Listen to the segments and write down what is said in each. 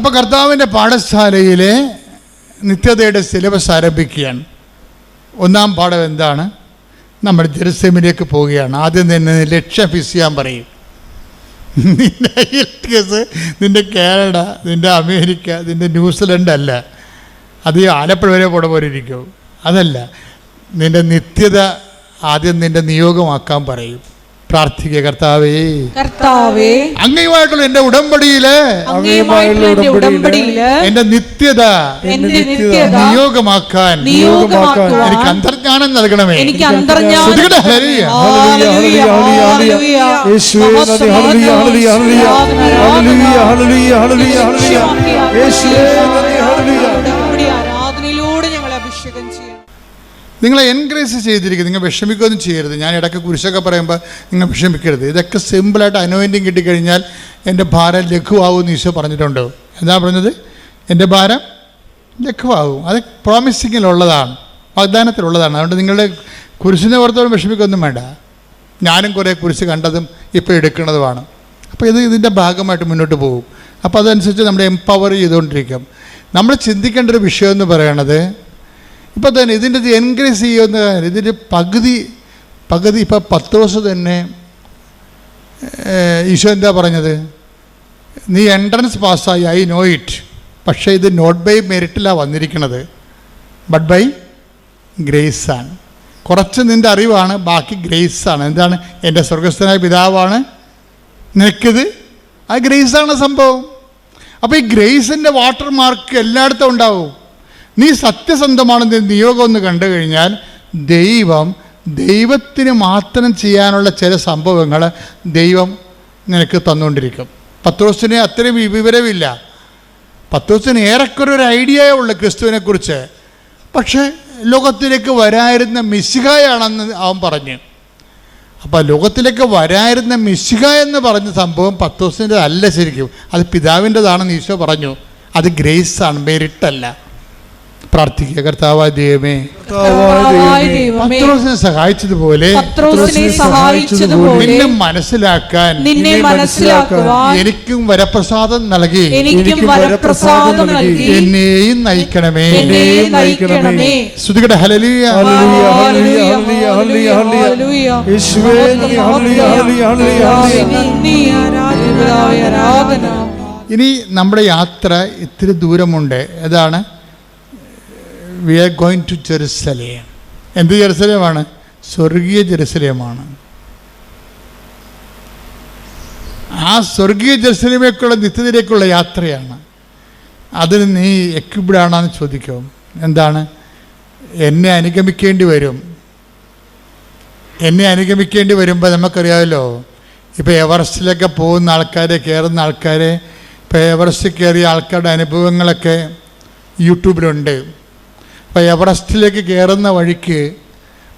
അപ്പോൾ കർത്താവിന്റെ പാഠശാലയിലെ നിത്യതയുടെ സിലബസ് ആരംഭിക്കുകയാണ്. ഒന്നാം പാഠം എന്താണ്? നമ്മൾ ജെറുസലേമിലേക്ക് പോവുകയാണ്. ആദ്യം തന്നെ ലക്ഷ്യം ഫിക്സ് ചെയ്യാൻ പറയും. നിന്റെ കേസ് കാനഡ നിന്റെ അമേരിക്ക നിന്റെ ന്യൂസിലൻഡ് അല്ല. അത് ആലപ്പുഴ വരെ പോണ പോലെ ഇരിക്കും. അതല്ല നിന്റെ നിത്യത ആദ്യം നിന്റെ നിയോഗമാക്കാൻ പറയും. പ്രാർത്ഥിക്കുക കർത്താവേ. കർത്താവേ അങ്ങയുമായിട്ടുള്ള എന്റെ ഉടമ്പടിയിൽ അങ്ങയുമായിട്ടുള്ള എന്റെ ഉടമ്പടിയിൽ എന്റെ നിത്യത എന്റെ നിത്യത നിയോഗമാക്കാൻ നിയോഗമാക്കാൻ എനിക്ക് അന്തർജ്ഞാനം നൽകണമേ. എനിക്ക് അന്തർജ്ഞാനം hallelujah. Hallelujah, hallelujah. Hallelujah hallelujah. Hallelujah. നിങ്ങളെ എൻകറേജ് ചെയ്തിരിക്കും. നിങ്ങൾ വിഷമിക്കുകയൊന്നും ചെയ്യരുത്. ഞാൻ ഇടയ്ക്ക് കുരിശൊക്കെ പറയുമ്പോൾ നിങ്ങൾ വിഷമിക്കരുത്. ഇതൊക്കെ സിമ്പിളായിട്ട് അനോയിന്റിങ് കിട്ടിക്കഴിഞ്ഞാൽ എന്റെ ഭാരം ലഘുവാകുമെന്ന് ഈശോ പറഞ്ഞിട്ടുണ്ട്. എന്താ പറഞ്ഞത്? എന്റെ ഭാരം ലഘുവാകും. അത് പ്രോമിസിങ്ങിലുള്ളതാണ് വാഗ്ദാനത്തിലുള്ളതാണ്. അതുകൊണ്ട് നിങ്ങളുടെ കുരിശിനെ ഓർത്തോളം വിഷമിക്കൊന്നും വേണ്ട. ഞാനും കുറേ കുരിശ് കണ്ടതും ഇപ്പോൾ എടുക്കുന്നതുമാണ്. അപ്പോൾ ഇത് ഇതിന്റെ ഭാഗമായിട്ട് മുന്നോട്ട് പോകും. അപ്പോൾ അതനുസരിച്ച് നമ്മൾ എംപവർ ചെയ്തുകൊണ്ടിരിക്കും. നമ്മൾ ചിന്തിക്കേണ്ട ഒരു വിഷയം എന്ന് പറയണത് ഇപ്പോൾ തന്നെ ഇതിന്റെ ഇത് എൻകറേജ് ചെയ്യുന്ന കാര്യം ഇതിന്റെ പകുതി പകുതി ഇപ്പോൾ പത്ത് ദിവസം തന്നെ ഈശോ എന്താ പറഞ്ഞത്? നീ എൻട്രൻസ് പാസ്സായി ഐ നോ ഇറ്റ് പക്ഷേ ഇത് നോട്ട് ബൈ മെറിറ്റിലാണ് വന്നിരിക്കുന്നത് ബട്ട് ബൈ ഗ്രേസ് ആണ്. കുറച്ച് നിന്റെ അറിവാണ് ബാക്കി ഗ്രേസ് ആണ്. എന്താണ്? എന്റെ സ്വർഗസ്ഥനായ പിതാവാണ്. നിനക്കിത്? ആ ഗ്രേസ് ആണ് സംഭവം. അപ്പോൾ ഈ ഗ്രേസിന്റെ വാട്ടർ മാർക്ക് എല്ലായിടത്തും ഉണ്ടാവും. നീ സത്യസന്ധമാണെന്ന് നിയോഗം ഒന്ന് കണ്ടു കഴിഞ്ഞാൽ ദൈവം ദൈവത്തിന് മാത്രം ചെയ്യാനുള്ള ചില സംഭവങ്ങൾ ദൈവം നിനക്ക് തന്നുകൊണ്ടിരിക്കും. പത്രോസിന് അത്രയും വിവരമില്ല. പത്രോസിന് ഏറെക്കുറെ ഒരു ഐഡിയയേ ഉള്ളൂ ക്രിസ്തുവിനെക്കുറിച്ച് പക്ഷേ ലോകത്തിലേക്ക് വരായിരുന്ന മിശിഹായാണെന്ന് അവൻ പറഞ്ഞു. അപ്പോൾ ലോകത്തിലേക്ക് വരായിരുന്ന മിശിക എന്ന് പറഞ്ഞ സംഭവം പത്തോസിന്റെ അല്ല ശരിക്കും. അത് പിതാവിന്റെതാണെന്ന് ഈശോ പറഞ്ഞു. അത് ഗ്രേസ് ആണ് മെറിറ്റല്ല. പ്രാർത്ഥിക്കുക. കർത്താവായ ദൈവമേ പത്രോസിനെ സഹായിച്ചതുപോലെ നിന്നെ മനസ്സിലാക്കാൻ നിന്നെ മനസ്സിലാക്കുവാൻ എനിക്കും വരപ്രസാദം നൽകി. എനിക്കും വരപ്രസാദം നൽകി. എന്നെയും നയിക്കണമേ. എന്നെയും നയിക്കണമേ. ശ്രുതികടെ ഹലലിയ ഹല്ലേലൂയ. ഹല്ലേലൂയ ഹല്ലേലൂയ ഹല്ലേലൂയ യേശുവേ നന്ദി ഹല്ലേലൂയ ഹല്ലേലൂയ ഹല്ലേലൂയ. ആരാധന. ഇനി നമ്മുടെ യാത്ര ഇത്തിരി ദൂരമുണ്ട്. ഏതാണ്? We are going to Jerusalem എന്ത് ജെറുസലേമാണ്? സ്വർഗീയ ജെറുസലേമാണ്. ആ സ്വർഗീയ ജെറുസലേമേക്കുള്ള നിത്യതയിലേക്കുള്ള യാത്രയാണ്. അതിന് നീ എക്വിപ്ഡ് ആണെന്ന് ചോദിക്കും. എന്താണ്? എന്നെ അനുഗമിക്കേണ്ടി വരും. എന്നെ അനുഗമിക്കേണ്ടി വരുമ്പോൾ നമുക്കറിയാമല്ലോ ഇപ്പോൾ എവറസ്റ്റിലൊക്കെ പോകുന്ന ആൾക്കാരെ കയറുന്ന ആൾക്കാരെ ഇപ്പോൾ എവറസ്റ്റ് കയറിയ ആൾക്കാരുടെ അനുഭവങ്ങളൊക്കെ യൂട്യൂബിലുണ്ട്. അപ്പോൾ എവറസ്റ്റിലേക്ക് കയറുന്ന വഴിക്ക്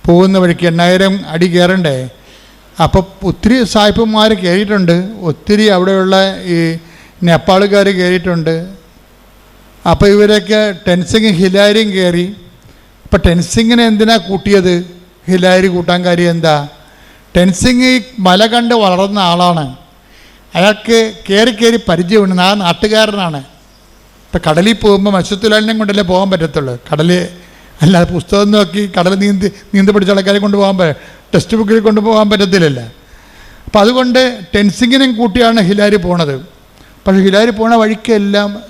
പോകുന്ന വഴിക്ക് എണ്ണായിരം അടി കയറണ്ടേ അപ്പോൾ ഒത്തിരി സായിപ്പന്മാർ കയറിയിട്ടുണ്ട് ഒത്തിരി അവിടെയുള്ള ഈ നേപ്പാളുകാർ കയറിയിട്ടുണ്ട് അപ്പോൾ ഇവരൊക്കെ ടെൻസിങ് ഹിലാരിയും കയറി അപ്പോൾ ടെൻസിങ്ങിനെ എന്തിനാ കൂട്ടിയത്? ഹിലാരി കൂട്ടാൻ കാര്യം എന്താ? ടെൻസിങ് ഈ മല കണ്ട് വളർന്ന ആളാണ്. അയാൾക്ക് കയറി കയറി പരിചയമുണ്ട്. ആ നാട്ടുകാരനാണ്. ഇപ്പം കടലിൽ പോകുമ്പോൾ മത്സ്യത്തൊഴിലാളിനെ കൊണ്ടല്ലേ പോകാൻ പറ്റത്തുള്ളൂ? കടൽ അല്ലാതെ പുസ്തകം നോക്കി കടൽ നീന്തി നീന്തി പഠിച്ച ആൾക്കാരെ കൊണ്ടുപോകാൻ പറ്റും ടെക്സ്റ്റ് ബുക്കിൽ കൊണ്ടുപോകാൻ പറ്റത്തില്ലല്ലോ. അപ്പോൾ അതുകൊണ്ട് ടെൻസിങ്ങിനും കൂട്ടിയാണ് ഹിലാരി പോണത്. പക്ഷേ ഹിലാരി പോണ വഴിക്കെല്ലാം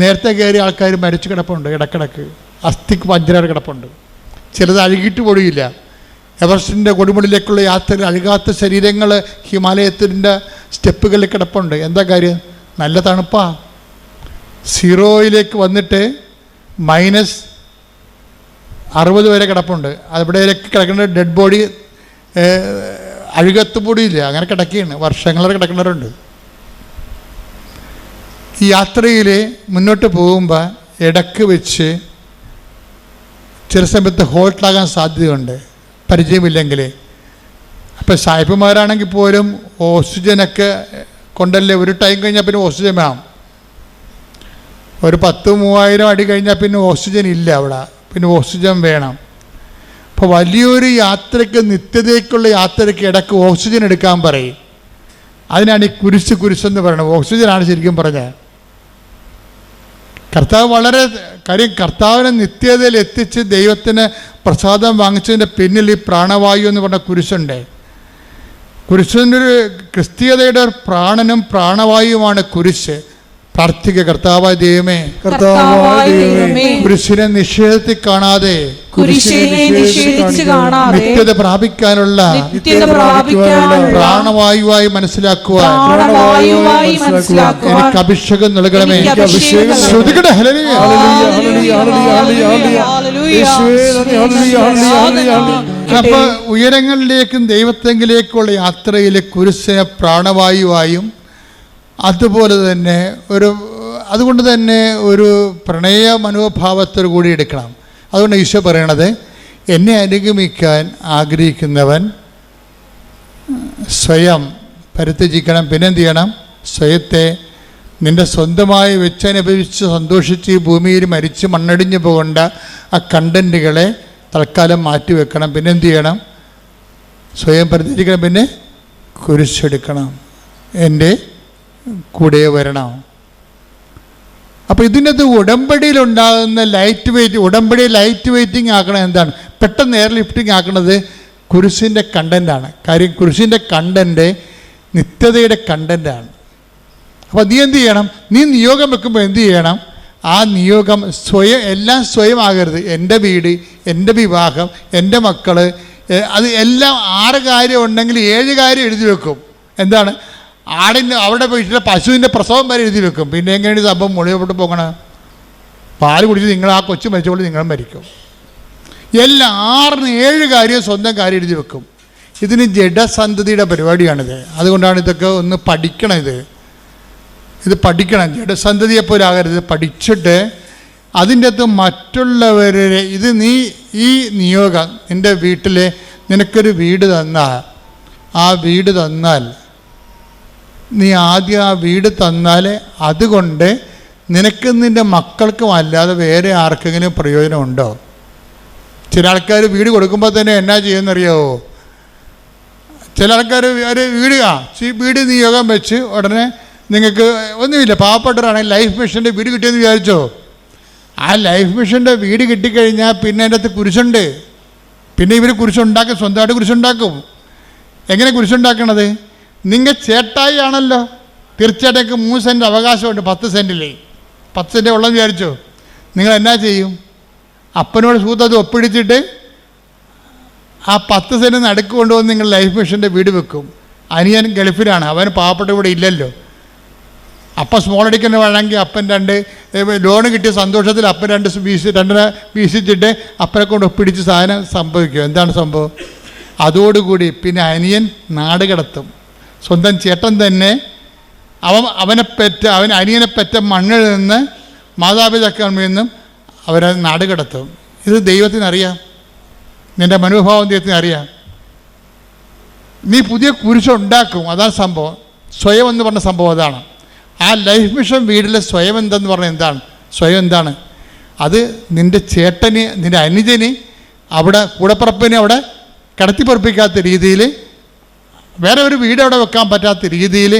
നേരത്തെ കയറിയ ആൾക്കാർ മരിച്ചു കിടപ്പുണ്ട് ഇടക്കിടക്ക്. അസ്ഥിക്ക് വഞ്ചനയുടെ കിടപ്പുണ്ട്. ചിലത് അഴുകിയിട്ട് പൊടിയില്ല എവറസ്റ്റിന്റെ കൊടുമുടിയിലേക്കുള്ള യാത്രയിൽ അഴുകാത്ത ശരീരങ്ങൾ ഹിമാലയത്തിന്റെ സ്റ്റെപ്പുകളിൽ കിടപ്പുണ്ട്. എന്താ കാര്യം? നല്ല തണുപ്പാ. സീറോയിലേക്ക് വന്നിട്ട് മൈനസ് അറുപത് വരെ കിടപ്പുണ്ട്. അവിടെയൊക്കെ കിടക്കുന്ന ഡെഡ് ബോഡി അഴുകത്ത് അങ്ങനെ കിടക്കുകയാണ് വർഷങ്ങളെ കിടക്കുന്നവരുണ്ട് ഈ യാത്രയിൽ മുന്നോട്ട് പോകുമ്പോൾ ഇടയ്ക്ക് വെച്ച് ചില സമയത്ത് ഹോൾട്ടാകാൻ സാധ്യതയുണ്ട്. പരിചയമില്ലെങ്കിൽ അപ്പോൾ സായിപ്പുമാരാണെങ്കിൽ പോലും ഓക്സിജനൊക്കെ കൊണ്ടല്ലേ ഒരു ടൈം കഴിഞ്ഞാൽ പിന്നെ ഓക്സിജൻ വേണം. ഒരു പത്ത് മൂവായിരം അടി കഴിഞ്ഞാൽ പിന്നെ ഓക്സിജൻ ഇല്ല അവിടെ. പിന്നെ ഓക്സിജൻ വേണം. അപ്പോൾ വലിയൊരു യാത്രയ്ക്ക് നിത്യതയ്ക്കുള്ള യാത്രയ്ക്ക് ഇടയ്ക്ക് ഓക്സിജൻ എടുക്കാൻ പറയും. അതിനാണ് ഈ കുരിശ് കുരിശെന്ന് പറയുന്നത്. ഓക്സിജനാണ് ശരിക്കും പറഞ്ഞത്. കർത്താവ് വളരെ കാര്യം കർത്താവിനെ നിത്യതയിൽ എത്തിച്ച് ദൈവത്തിന് പ്രസാദം വാങ്ങിച്ചതിന്റെ പിന്നിൽ ഈ പ്രാണവായു എന്ന് പറഞ്ഞ കുരിശുണ്ട്. കുരിശിന്റെ ഒരു ക്രിസ്തീയതയുടെ പ്രാണനും പ്രാണവായുമാണ് കുരിശ്. പ്രാർത്ഥിക കർത്താവായ ദൈവമേ കർത്താവായ ദൈവമേ കുരിശിനെ നിഷേധത്തിൽ കാണാതെ നിത്യത പ്രാപിക്കാനുള്ള പ്രാണവായുവായി മനസ്സിലാക്കുവാൻ എനിക്ക് അഭിഷേകം നൽകണമേ. ശ്രുതികട ഹല്ലേലൂയ. Hallelujah, hallelujah, hallelujah, hallelujah. Hallelujah, hallelujah, ഹല്ലേലൂയ. അപ്പൊ ഉയരങ്ങളിലേക്കും ദൈവത്തെങ്കിലേക്കുള്ള യാത്രയിലെ കുരിശിനെ പ്രാണവായുവായും അതുപോലെ തന്നെ ഒരു അതുകൊണ്ട് തന്നെ ഒരു പ്രണയ മനോഭാവത്തോടു കൂടി എടുക്കണം. അതുകൊണ്ട് ഈശോ പറയണത് എന്നെ അനുഗമിക്കാൻ ആഗ്രഹിക്കുന്നവൻ സ്വയം പരിത്യജിക്കണം. പിന്നെന്ത് ചെയ്യണം? സ്വയത്തെ നിന്റെ സ്വന്തമായി വെച്ചനുഭവിച്ച് സന്തോഷിച്ച് ഈ ഭൂമിയിൽ മരിച്ച് മണ്ണടിഞ്ഞു പോകേണ്ട ആ കണ്ടന്റുകളെ തൽക്കാലം മാറ്റിവെക്കണം. പിന്നെന്ത് ചെയ്യണം? സ്വയം പരിത്യജിക്കണം. പിന്നെ കുരിശെടുക്കണം. എന്റെ കൂടെ വരണം. അപ്പോൾ ഇതിനകത്ത് ഉടമ്പടിയിലുണ്ടാകുന്ന ലൈറ്റ് വെയിറ്റ് ഉടമ്പടി ലൈറ്റ് വെയിറ്റിംഗ് ആക്കണത് എന്താണ്? പെട്ടെന്ന് എയർ ലിഫ്റ്റിംഗ് ആക്കണത് കുരിശിന്റെ കണ്ടന്റാണ് കാര്യം കുരിശിന്റെ കണ്ടന്റ് നിത്യതയുടെ കണ്ടന്റാണ് അപ്പോൾ നീ എന്ത് ചെയ്യണം? നീ നിയോഗം വെക്കുമ്പോൾ എന്ത് ചെയ്യണം? ആ നിയോഗം സ്വയം എല്ലാം സ്വയം ആകരുത് എന്റെ വീട് എന്റെ വിവാഹം എന്റെ മക്കൾ അത് എല്ലാം ആറ് കാര്യം ഉണ്ടെങ്കിൽ ഏഴ് കാര്യം എഴുതി വെക്കും. എന്താണ്? ആടിന്റെ അവിടെ വീട്ടിലെ പശുവിന്റെ പ്രസവം വരെ എഴുതി വെക്കും. പിന്നെ എങ്ങനെയാണ് സംഭവം മുളിയോട്ട് പോകണം? പാൽ കുടിച്ച് നിങ്ങൾ ആ കൊച്ചു മരിച്ചുകൊണ്ട് നിങ്ങൾ മരിക്കും. എല്ലാ ആറിന് ഏഴ് കാര്യം സ്വന്തം കാര്യം എഴുതി വെക്കും. ഇതിന് ജഡസന്ധതിയുടെ പരിപാടിയാണിത്. അതുകൊണ്ടാണ് ഇതൊക്കെ ഒന്ന് പഠിക്കണം ഇത് ഇത് പഠിക്കണം. ജഡസന്ധതിയെ പോലെ ആകരുത്. പഠിച്ചിട്ട് അതിന്റെ അകത്ത് മറ്റുള്ളവരെ ഇത് നീ ഈ നിയോഗം നിന്റെ വീട്ടിലെ നിനക്കൊരു വീട് തന്നാൽ ആ വീട് തന്നാൽ നീ ആദ്യം ആ വീട് തന്നാലേ അതുകൊണ്ട് നിനക്ക് നിന്റെ മക്കൾക്കും അല്ലാതെ വേറെ ആർക്കെങ്കിലും പ്രയോജനമുണ്ടോ? ചില ആൾക്കാർ വീട് കൊടുക്കുമ്പോൾ തന്നെ എന്നാ ചെയ്യുമെന്നറിയാവോ ചില ആൾക്കാർ ഒരു വീട് ആ ഈ വീട് നിയോഗം വെച്ച് ഉടനെ നിങ്ങൾക്ക് ഒന്നുമില്ല. പാവപ്പെട്ടവരാണെങ്കിൽ ലൈഫ് മിഷന്റെ വീട് കിട്ടിയെന്ന് വിചാരിച്ചോ? ആ ലൈഫ് മിഷന്റെ വീട് കിട്ടിക്കഴിഞ്ഞാൽ പിന്നെ അതിന്റെ അകത്ത് കുരിശുണ്ട്. പിന്നെ ഇവർ കുരിശുണ്ടാക്കും. സ്വന്തമായിട്ട് കുരിശുണ്ടാക്കും. എങ്ങനെ കുരിശുണ്ടാക്കണത്? നിങ്ങൾ ചേട്ടായി ആണല്ലോ തീർച്ചയായിട്ടും മൂന്ന് സെന്റ് അവകാശമുണ്ട് പത്ത് സെന്റിലേ പത്ത് സെന്റ് ഉള്ളെന്ന് വിചാരിച്ചോ? നിങ്ങൾ എന്നാ ചെയ്യും? അപ്പനോട് സൂത്ത് അത് ഒപ്പിടിച്ചിട്ട് ആ പത്ത് സെന്റ് നടുക്ക് കൊണ്ടുവന്ന് നിങ്ങൾ ലൈഫ് മിഷന്റെ വീട് വെക്കും. അനിയൻ ഗൾഫിലാണ് അവൻ പാവപ്പെട്ട ഇവിടെ ഇല്ലല്ലോ. അപ്പം സ്മോൾ അടിക്കുന്ന വേണമെങ്കിൽ അപ്പൻ രണ്ട് ലോൺ കിട്ടിയ സന്തോഷത്തിൽ അപ്പൻ രണ്ട് വീശി രണ്ടര വീശിച്ചിട്ട് അപ്പനെ കൊണ്ട് ഒപ്പിടിച്ച് സാധനം സംഭവിക്കും. എന്താണ് സംഭവം? അതോടുകൂടി പിന്നെ അനിയൻ നാട് കടത്തും. സ്വന്തം ചേട്ടൻ തന്നെ അവൻ അവനെ പെറ്റ അവൻ അനിയനെ പെറ്റ മണ്ണിൽ നിന്ന് മാതാപിതാക്കളിൽ നിന്നും അവരെ നാട് കടത്തും. ഇത് ദൈവത്തിനറിയാം. നിന്റെ മനോഭാവം ദൈവത്തിന് അറിയാം നീ പുതിയ കുരിശുണ്ടാക്കും അതാണ് സംഭവം. സ്വയം എന്ന് പറഞ്ഞ സംഭവം അതാണ്. ആ ലൈഫ് മിഷൻ വീടിലെ സ്വയം എന്തെന്ന് പറഞ്ഞാൽ എന്താണ്? സ്വയം എന്താണ്? അത് നിന്റെ ചേട്ടന് നിന്റെ അനുജന് അവിടെ കൂടപ്പറപ്പിനെ അവിടെ കടത്തിപ്പറപ്പിക്കാത്ത രീതിയിൽ വേറെ ഒരു വീട് അവിടെ വെക്കാൻ പറ്റാത്ത രീതിയിൽ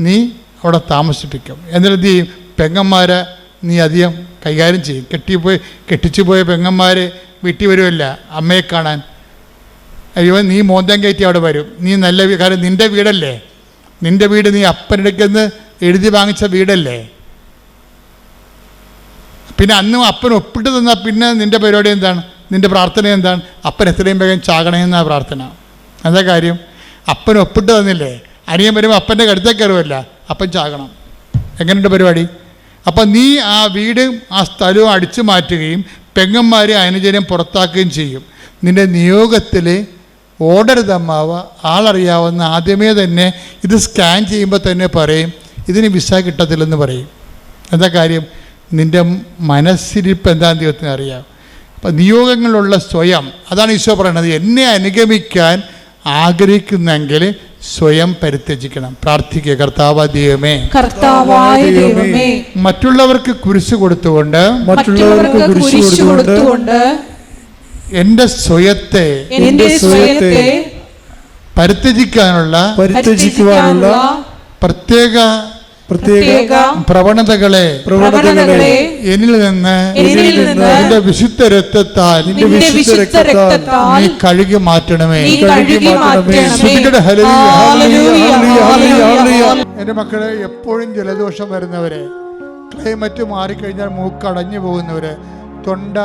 നീ അവിടെ താമസിപ്പിക്കും. എന്നിട്ട് നീ പെങ്ങന്മാരെ നീ അധികം കൈകാര്യം ചെയ്യും. കെട്ടിപ്പോയി കെട്ടിച്ചു പോയ പെങ്ങന്മാർ വീട്ടിൽ വരുമല്ല അമ്മയെ കാണാൻ. അയ്യോ നീ മോന്തം കയറ്റി അവിടെ വരും. നീ നല്ല കാര്യം നിന്റെ വീടല്ലേ? നിന്റെ വീട് നീ അപ്പനെടുക്കുന്ന എഴുതി വാങ്ങിച്ച വീടല്ലേ? പിന്നെ അന്നും അപ്പൻ ഒപ്പിട്ട് തന്നാൽ പിന്നെ നിന്റെ പരിപാടി എന്താണ്? നിന്റെ പ്രാർത്ഥന എന്താണ്? അപ്പൻ എത്രയും വേഗം ചാകണമെന്നാണ് പ്രാർത്ഥന. എന്താ കാര്യം? അപ്പൻ ഒപ്പിട്ട് തന്നില്ലേ അനിയൻ വരുമ്പോൾ അപ്പന്റെ കടുത്തേക്ക് കയറുമല്ല അപ്പൻ ചാകണം. എങ്ങനെയുണ്ട് പരിപാടി? അപ്പം നീ ആ വീടും ആ സ്ഥലവും അടിച്ചു മാറ്റുകയും പെങ്ങന്മാരെ അനുജനം പുറത്താക്കുകയും ചെയ്യും. നിന്റെ നിയോഗത്തിൽ ഓർഡർ അമ്മാവ ആളറിയാവുന്ന ആദ്യമേ തന്നെ ഇത് സ്കാൻ ചെയ്യുമ്പോൾ തന്നെ പറയും. ഇതിന് വിസ കിട്ടത്തില്ലെന്ന് പറയും. എന്താ കാര്യം? നിന്റെ മനസ്സിരിപ്പ് എന്താണെന്ന് ദൈവത്തിന് അറിയാം? അപ്പം നിയോഗങ്ങളുള്ള സ്വയം അതാണ് ഈശോ പറയുന്നത് എന്നെ അനുഗമിക്കാൻ ആഗ്രഹിക്കുന്നെങ്കിൽ സ്വയം പരിത്യജിക്കണം. പ്രാർത്ഥിക്കുക. കർത്താവ് ദൈവമേ. കർത്താവായ ദൈവമേ. മറ്റുള്ളവർക്ക് കുരിശ് കൊടുത്തുകൊണ്ട് മറ്റുള്ളവർക്ക് കുരിശ് കൊടുത്തുകൊണ്ട് എന്റെ എന്റെ സ്വയത്തെ എന്റെ സ്വയത്തെ പരിത്യജിക്കാനുള്ള പരിത്യജിക്കുവാനുള്ള പ്രത്യേക പ്രത്യേക പ്രവണതകളെ പ്രവണതകളെ എന്നിൽ നിന്ന് എന്നിൽ നിന്ന് നിന്റെ വിശുദ്ധ രക്തത്താൽ നിന്റെ വിശുദ്ധ രക്തത്താൽ നീ കഴുകി മാറ്റണമേ. നീ കഴുകി മാറ്റണമേ. എന്റെ. മക്കളെ എപ്പോഴും ജലദോഷം വരുന്നവരെ ക്ലൈമറ്റ് മാറിക്കഴിഞ്ഞാൽ മൂക്ക് അടഞ്ഞു പോകുന്നവര് തൊണ്ട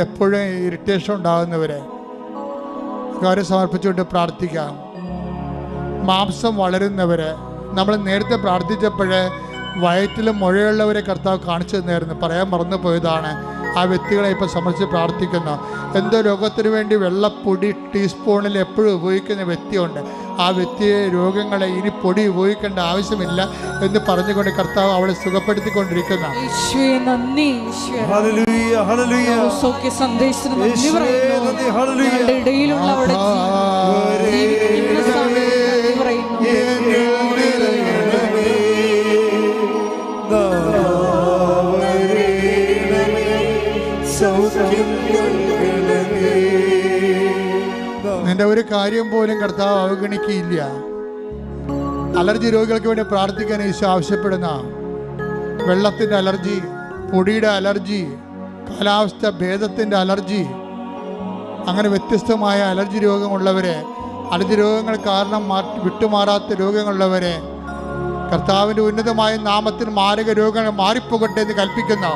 എപ്പോഴും ഇറിറ്റേഷൻ ഉണ്ടാകുന്നവരെ കാര്യം സമർപ്പിച്ചുകൊണ്ട് പ്രാർത്ഥിക്കാം. മാംസം വളരുന്നവര് നമ്മൾ നേരത്തെ പ്രാർത്ഥിച്ചപ്പോഴേ വയറ്റിൽ മുഴയുള്ളവരെ കർത്താവ് കാണിച്ചു തന്നായിരുന്നു പറയാൻ മറന്നു പോയതാണ് ആ വ്യക്തികളെ ഇപ്പം സമർപ്പിച്ച് പ്രാർത്ഥിക്കുന്നു. എന്തോ രോഗത്തിന് വേണ്ടി വെള്ളപ്പൊടി ടീസ്പൂണിൽ എപ്പോഴും ഉപയോഗിക്കുന്ന വ്യക്തിയുണ്ട്. ആ വ്യക്തിയെ രോഗങ്ങളെ ഇനി പൊടി ഉപയോഗിക്കേണ്ട ആവശ്യമില്ല എന്ന് പറഞ്ഞുകൊണ്ട് കർത്താവ് അവളെ സുഖപ്പെടുത്തിക്കൊണ്ടിരിക്കുന്ന. സന്ദേശത്തിന് നിന്റെ ഒരു കാര്യം പോലും കർത്താവ് അവഗണിക്കുകയില്ല. അലർജി രോഗികൾക്ക് വേണ്ടി പ്രാർത്ഥിക്കാൻ ഈശോ ആവശ്യപ്പെടുന്ന വെള്ളത്തിന്റെ അലർജി പൊടിയുടെ അലർജി കാലാവസ്ഥ ഭേദത്തിന്റെ അലർജി അങ്ങനെ വ്യത്യസ്തമായ അലർജി രോഗമുള്ളവരെ അലർജി രോഗങ്ങൾ കാരണം വിട്ടുമാറാത്ത രോഗങ്ങളുള്ളവരെ കർത്താവിന്റെ ഉന്നതമായ നാമത്തിൽ മാരക രോഗങ്ങൾ മാറിപ്പോകട്ടെ എന്ന് കൽപ്പിക്കുന്ന.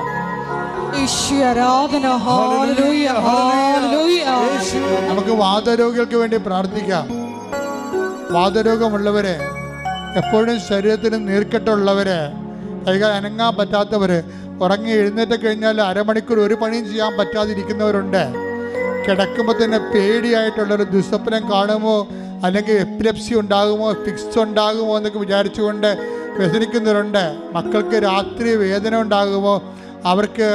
നമുക്ക് വാതരോഗികൾക്ക് വേണ്ടി പ്രാർത്ഥിക്കാം. വാതരോഗമുള്ളവരെ എപ്പോഴും ശരീരത്തിന് നീർക്കെട്ടുള്ളവര് കൈകൾ അനങ്ങാൻ പറ്റാത്തവര് ഉറങ്ങി എഴുന്നേറ്റ് കഴിഞ്ഞാൽ അരമണിക്കൂർ ഒരു പണിയും ചെയ്യാൻ പറ്റാതിരിക്കുന്നവരുണ്ട്. കിടക്കുമ്പോൾ തന്നെ പേടിയായിട്ടുള്ളൊരു ദുസ്വപ്നം കാണുമോ? അല്ലെങ്കിൽ എപ്പിലെപ്സി ഉണ്ടാകുമോ? ഫിക്സ് ഉണ്ടാകുമോ എന്നൊക്കെ വിചാരിച്ചുകൊണ്ട് വ്യസനിക്കുന്നവരുണ്ട്. മക്കൾക്ക് രാത്രി വേദന ഉണ്ടാകുമോ? അവർക്ക്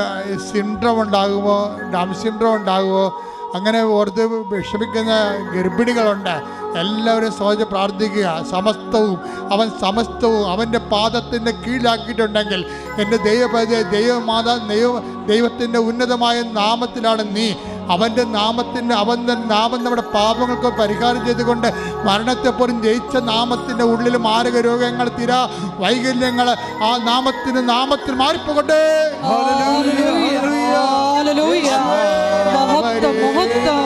സിൻഡ്രം ഉണ്ടാകുമോ ഡാം സിൻഡ്രം ഉണ്ടാകുമോ അങ്ങനെ ഓർത്ത് വിഷമിക്കുന്ന ഗർഭിണികളുണ്ട്. എല്ലാവരും സോജ പ്രാർത്ഥിക്കുക. സമസ്തവും അവൻ സമസ്തവും അവന്റെ പാദത്തിന്റെ കീഴിലാക്കിയിട്ടുണ്ടെങ്കിൽ എന്റെ ദൈവ ദൈവമാതാ ദൈവ ദൈവത്തിന്റെ ഉന്നതമായ നാമത്തിലാണ് നീ അവന്റെ നാമത്തിന്റെ അവന്റെ നാമം നമ്മുടെ പാപങ്ങൾക്ക് പരിഹാരം ചെയ്തുകൊണ്ട് മരണത്തെപ്പോലും ജയിച്ച നാമത്തിന്റെ ഉള്ളിൽ മാരക രോഗങ്ങൾ തിര വൈകല്യങ്ങൾ ആ നാമത്തിന് നാമത്തിൽ മാറിപ്പോകട്ടെ. ഹല്ലേലൂയ. ഹല്ലേലൂയ. മഹത്വം മഹത്വം.